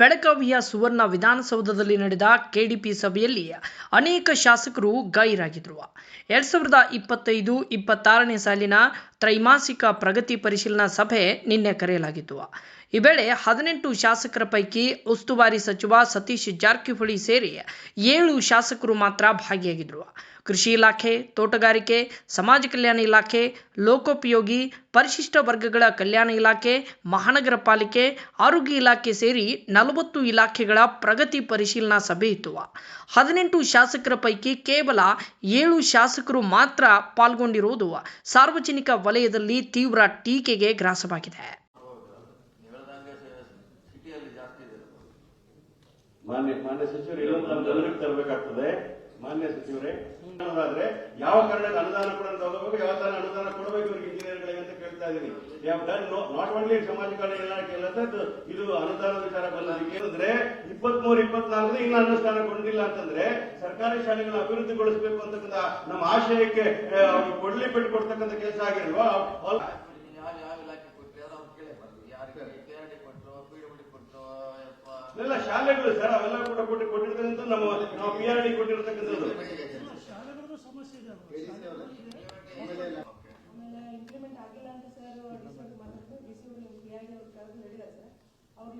ಬೆಳಗಾವಿಯ ಸುವರ್ಣ ವಿಧಾನಸೌಧದಲ್ಲಿ ನಡೆದ ಕೆಡಿಪಿ ಸಭೆಯಲ್ಲಿ ಅನೇಕ ಶಾಸಕರು ಗೈರಾಗಿದ್ದರು ಎರಡ್ ಸಾವಿರದ ಇಪ್ಪತ್ತೈದು ಇಪ್ಪತ್ತಾರನೇ ಸಾಲಿನ ತ್ರೈಮಾಸಿಕ ಪ್ರಗತಿ ಪರಿಶೀಲನಾ ಸಭೆ ನಿನ್ನೆ ಕರೆಯಲಾಗಿತ್ತು. ಈ ವೇಳೆ ಹದಿನೆಂಟು ಶಾಸಕರ ಪೈಕಿ ಉಸ್ತುವಾರಿ ಸಚಿವ ಸತೀಶ್ ಜಾರಕಿಹೊಳಿ ಸೇರಿ ಏಳು ಶಾಸಕರು ಮಾತ್ರ ಭಾಗಿಯಾಗಿದ್ದರು. ಕೃಷಿ ಇಲಾಖೆ, ತೋಟಗಾರಿಕೆ, ಸಮಾಜ ಕಲ್ಯಾಣ ಇಲಾಖೆ, ಲೋಕೋಪಯೋಗಿ, ಪರಿಶಿಷ್ಟ ವರ್ಗಗಳ ಕಲ್ಯಾಣ ಇಲಾಖೆ, ಮಹಾನಗರ ಪಾಲಿಕೆ, ಆರೋಗ್ಯ ಇಲಾಖೆ ಸೇರಿ ನಲವತ್ತು ಇಲಾಖೆಗಳ ಪ್ರಗತಿ ಪರಿಶೀಲನಾ ಸಭೆ ಇತ್ತು. ಹದಿನೆಂಟು ಶಾಸಕರ ಪೈಕಿ ಕೇವಲ ಏಳು ಶಾಸಕರು ಮಾತ್ರ ಪಾಲ್ಗೊಂಡಿರುವುದು ಸಾರ್ವಜನಿಕ ವಲಯದಲ್ಲಿ ತೀವ್ರ ಟೀಕೆಗೆ ಗ್ರಾಸವಾಗಿದೆ. ಮಾನ್ಯ ಮಾನ್ಯ ಸಚಿವರು, ಇಲ್ಲೊಂದು ಗಮನಕ್ಕೆ ತರಬೇಕಾಗ್ತದೆ. ಮಾನ್ಯ ಸಚಿವರೇ ಆದ್ರೆ ಯಾವ ಕಾರಣಕ್ಕೆ ಅನುದಾನ ಕೂಡ ತಗೋಬೇಕು ಯಾವ ತರ ಅನುದಾನ ಕೊಡಬೇಕು ಇವ್ರಿಗೆ ಇಂಜಿನಿಯರ್ಗಳಿಗೆ ಅಂತ ಕೇಳ್ತಾ ಇದ್ದೀನಿ. ನಾಟ್ ಓನ್ಲಿ ಸಮಾಜ ಕಲ್ಯಾಣ ಇಲಾಖೆ ಇಲ್ಲ ಇದು- ಅನುದಾನ ವಿಚಾರ ಬಂದದಕ್ಕೆ ಅಂದ್ರೆ ಇಪ್ಪತ್ಮೂರು ಇಪ್ಪತ್ನಾಲ್ಕು ಇನ್ನು ಅನುಷ್ಠಾನಗೊಂಡಿಲ್ಲ ಅಂತಂದ್ರೆ ಸರ್ಕಾರಿ ಶಾಲೆಗಳ ಅಭಿವೃದ್ಧಿಗೊಳಿಸಬೇಕು ಅಂತಕ್ಕಂಥ ನಮ್ಮ ಆಶಯಕ್ಕೆ ಕೊಡ್ಲಿ ಬಿಟ್ಟು ಕೊಡ್ತಕ್ಕಂಥ ಕೆಲಸ ಆಗಿಲ್ವಾ ಅವ್- ಯಾವ ಯಾವ ಇಲಾಖೆ ಕೊಟ್ಟರೆ ಅದು ಅವ್ರು ಕೇಳೇ ಬರ್ತದೆ ಯಾರಿಗೆ ಕೆ ಆರ್ ಡಿ ಕೊಟ್ಟರು ಪಿ ಡಬ್ಲ್ಯೂ ಕೊಟ್ಟರು ಯಪ್ಪ ಎಲ್ಲ ಶಾಲೆಗಳು ಸರ್ ಅವೆಲ್ಲ ಕೂಡ ಕೊಟ್ಟು ಕೊಟ್ಟಿರ್ತಕ್ಕಂಥ ನಮ್ಮ ನಾವು ಪಿ ಆರ್ ಡಿ ಕೊಟ್ಟಿರ್ತಕ್ಕಂಥದ್ದು. ಇಂಪ್ಲಿಮೆಂಟ್ ಆಗಿಲ್ಲ ಅಂತ ಸರ್ ಡಿಸಿಗೆ ಸಿ ಪಿ ಆರ್ ಡಿ ಅವ್ರು ಕರೆದು ಹೇಳಿದ್ದಾರೆ ಸರ್ ಅವ್ರು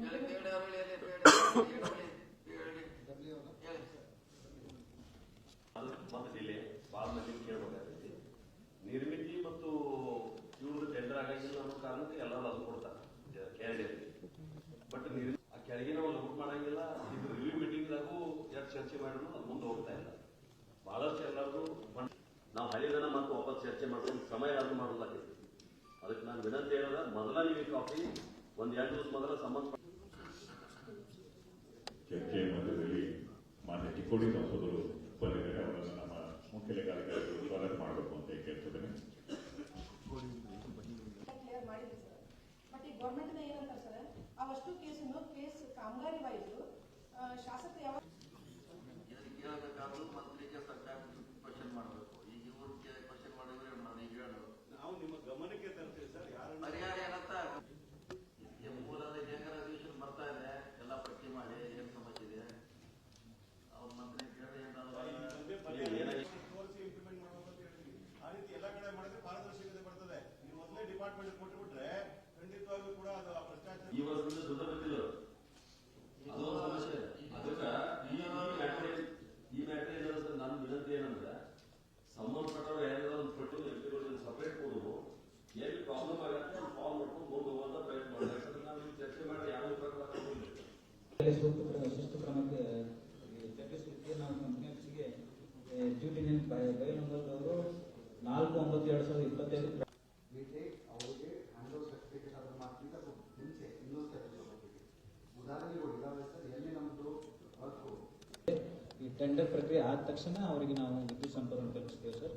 ನಾವು ಹಳಿದನ ಮತ್ತೆ ವಾಪಸ್ ಚರ್ಚೆ ಮಾಡ್ಕೊಂಡು ಸಮಯ ಅದು ಮಾಡೋದಾಗೈತಿ ಅದಕ್ಕೆ ನಾನು ವಿನಂತಿ ಹೇಳಿದ ಮೊದಲ ನೀವು ಕಾಫಿ ಒಂದ್ ಎರಡು ದಿವಸ ಮೊದಲ ಸಂಬಂಧ ಚರ್ಚೆ ಮಧ್ಯದಲ್ಲಿ ಮಾನ್ಯ ಟಿಕ್ಕೋಡಿ ಸಂಸದರು ಬಂದಿದ್ದಾರೆ ಅವರನ್ನು ನಮ್ಮ ಮುಖ್ಯ ಲೆಕ್ಕಾಧಿಕಾರಿಗಳು ಸ್ವಾಗತ ಮಾಡಬೇಕು ಅಂತ ಕೇಳ್ತಿದ್ದೇನೆ ಗೌರ್ಮೆಂಟ್ ಏನಂತಾರೆ ಸರ್ ಅವಷ್ಟು ಕೇಸನ್ನು ಕೇಸ್ ಕಾಮಗಾರಿ ವೈಸ್ ಶಾಸಕ ಯಾವ ಇದಕ್ಕೆ ಕೇಳಬೇಕಾದ್ರು ಮಂತ್ರಿಗೆ ಸರ್ಕಾರ ಕ್ವಶನ್ ಮಾಡಬೇಕು ಈಗ ಇವ್ರು ಕ್ವಶನ್ ಮಾಡಿದ್ರೆ ನಾನು ಈಗ ಹೇಳೋದು ನಾವು ನಿಮ್ಮ ಗಮನಕ್ಕೆ ತರ್ತೀವಿ ಸರ್ ಯಾರನ್ನ ಪರಿಹಾರ ಏನಂತ ಈ ಮೂಲದ ಹೆಂಗರ ಅಧಿವೇಶನ ಬರ್ತಾ ಇದೆ ಎಲ್ಲ ಪಟ್ಟಿ ಮಾಡಿ ಏನ್ ಸಮಸ್ಯೆ ಇದೆ ಅವ್ರ ಮಂತ್ರಿ ಕೇಳಿ ಏನಾದ್ರು ತೋರಿಸಿ ಇಂಪ್ಲಿಮೆಂಟ್ ಮಾಡಬೇಕು ಅಂತ ಹೇಳ್ತೀವಿ ಆ ರೀತಿ ಎಲ್ಲ ಕಡೆ ಮಾಡಿದ್ರೆ ಪಾರದರ್ಶಕತೆ ಬರ್ತದೆ ನೀವು ಕೊಟ್ಟುಬಿಟ್ರೆ ಖಂಡಿತವಾಗ್ಲೂ ಕೂಡ ಅದು ಆ ಭ್ರಷ್ಟಾಚಾರ ವರ್ಷದಿಂದ ದುಡ್ಡು ಬಂದಿಲ್ಲ ಸಮಸ್ಯೆ. ಅದಕ್ಕ ಈ ಈ ಮ್ಯಾಟ್ರಿ ಏನಂದ್ರೆ ನನ್ನ ವಿನಂತಿ ಸಂಬಂಧಪಟ್ಟವ್ರು ಒಂದು ಪಟ್ಟು ಕೊಡೋದು. ಎಲ್ಲಿ ಪ್ರಾಬ್ಲಮ್ ಆಗತ್ತೆ ಸಾಲ್ವ್ ಮಾಡ್ಕೊಂಡು ಮುಂದೆ ಹೋಗುವಂತ ಪ್ರಯತ್ನ ಮಾಡ್ತಾರೆ ಯಾಕಂದ್ರೆ ನಾವು ಚರ್ಚೆ ಮಾಡಿ ಯಾವ ಪ್ರಕಾರ ಸೂಕ್ತ ಶಿಸ್ತು ಕ್ರಮಕ್ಕೆ ಚರ್ಚಿಸಲಿಕ್ಕೆ ನಾವು ಕಂಪ್ನಿಗೆ ಡ್ಯೂಟಿ ಬಯಲು ನಾಲ್ಕು ಒಂಬತ್ತು ಎರಡು ಸಾವಿರದ ಇಪ್ಪತ್ತೈದು ಟೆಂಡರ್ ಪ್ರಕ್ರಿಯೆ ಆದ ತಕ್ಷಣ ಅವರಿಗೆ ನಾವು ವಿದ್ಯುತ್ ಸಂಪರ್ಕ ಕಲ್ಪಿಸ್ತೇವೆ ಸರ್.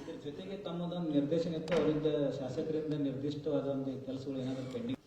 ಇದ್ರ ಜೊತೆಗೆ ತಮ್ಮದೊಂದು ನಿರ್ದೇಶನ ಇತ್ತು ಅವರಿಂದ ಶಾಸಕರಿಂದ ನಿರ್ದಿಷ್ಟವಾದ ಒಂದು ಕೆಲಸಗಳು ಏನಾದರೂ ಪೆಂಡಿಂಗ್